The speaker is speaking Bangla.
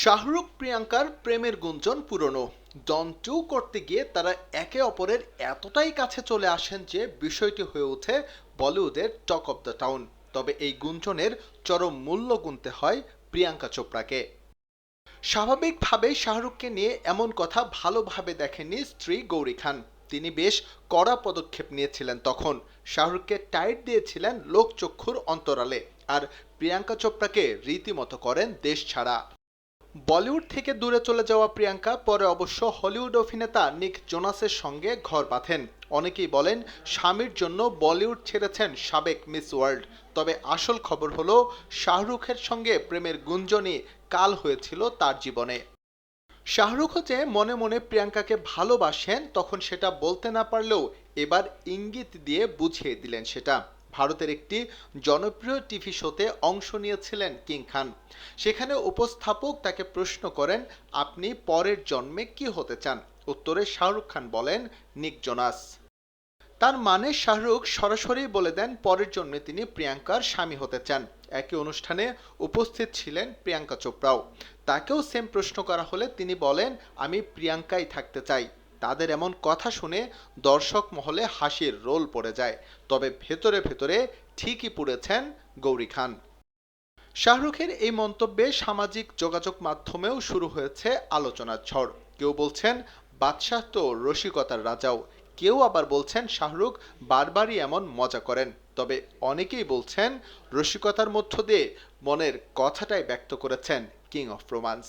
শাহরুখ প্রিয়াঙ্কার প্রেমের গুঞ্জন পুরনো। ডন টু করতে গিয়ে তারা একে অপরের এতটাই কাছে চলে আসেন যে বিষয়টি হয়ে ওঠে বলিউডের টক অব দ্য টাউন। তবে এই গুঞ্জনের চরম মূল্য গুনতে হয় প্রিয়াঙ্কা চোপড়াকে। স্বাভাবিকভাবেই শাহরুখকে নিয়ে এমন কথা ভালোভাবে দেখেননি স্ত্রী গৌরী খান। তিনি বেশ কড়া পদক্ষেপ নিয়েছিলেন তখন। শাহরুখকে টাইট দিয়েছিলেন লোকচক্ষুর অন্তরালে। আর প্রিয়াঙ্কা চোপড়াকে রীতিমতো করেন দেশ ছাড়া। বলিউড থেকে দূরে চলে যাওয়া প্রিয়াঙ্কা, পরে অবশ্য হলিউড অভিনেতা নিক জোনাসের সঙ্গে ঘর বাঁধেন। অনেকেই বলেন, স্বামীর জন্য বলিউড ছেড়েছেন সাবেক মিস ওয়ার্ল্ড। তবে আসল খবর হলো, শাহরুখের সঙ্গে প্রেমের গুঞ্জনই কাল হয়েছিল তার জীবনে। শাহরুখও যে মনে মনে প্রিয়াঙ্কাকে ভালোবাসেন, তখন সেটা বলতে না পারলেও এবার ইঙ্গিত দিয়ে বুঝিয়ে দিলেন সেটা। ভারতের একটি জনপ্রিয় টিভি শোতে অংশ নিয়েছিলেন কিং খান। সেখানে উপস্থাপক তাকে প্রশ্ন করেন, আপনি পরের জন্মে কি হতে চান? উত্তরে শাহরুখ খান বলেন, নিক জোনাস। তার মানে শাহরুখ সরাসরি বলে দেন, পরের জন্মে তিনি প্রিয়াঙ্কার স্বামী হতে চান। একই অনুষ্ঠানে উপস্থিত ছিলেন প্রিয়াঙ্কা চোপড়াও। তাকেও সেম প্রশ্ন করা হলে তিনি বলেন, আমি প্রিয়াঙ্কাই থাকতে চাই। তাদের এমন কথা শুনে দর্শক মহলে হাসির রোল পড়ে যায়। তবে ভেতরে ভেতরে ঠিকই পুড়েছেন গৌরী খান। শাহরুখের এই মন্তব্যে সামাজিক যোগাযোগ মাধ্যমেও শুরু হয়েছে আলোচনার ঝড়। কেউ বলছেন, বাদশাহ তো রসিকতার রাজাও। কেউ আবার বলছেন, শাহরুখ বারবারই এমন মজা করেন। তবে অনেকেই বলছেন, রসিকতার মধ্য দিয়ে মনের কথাটাই ব্যক্ত করেছেন কিং অফ রোমান্স।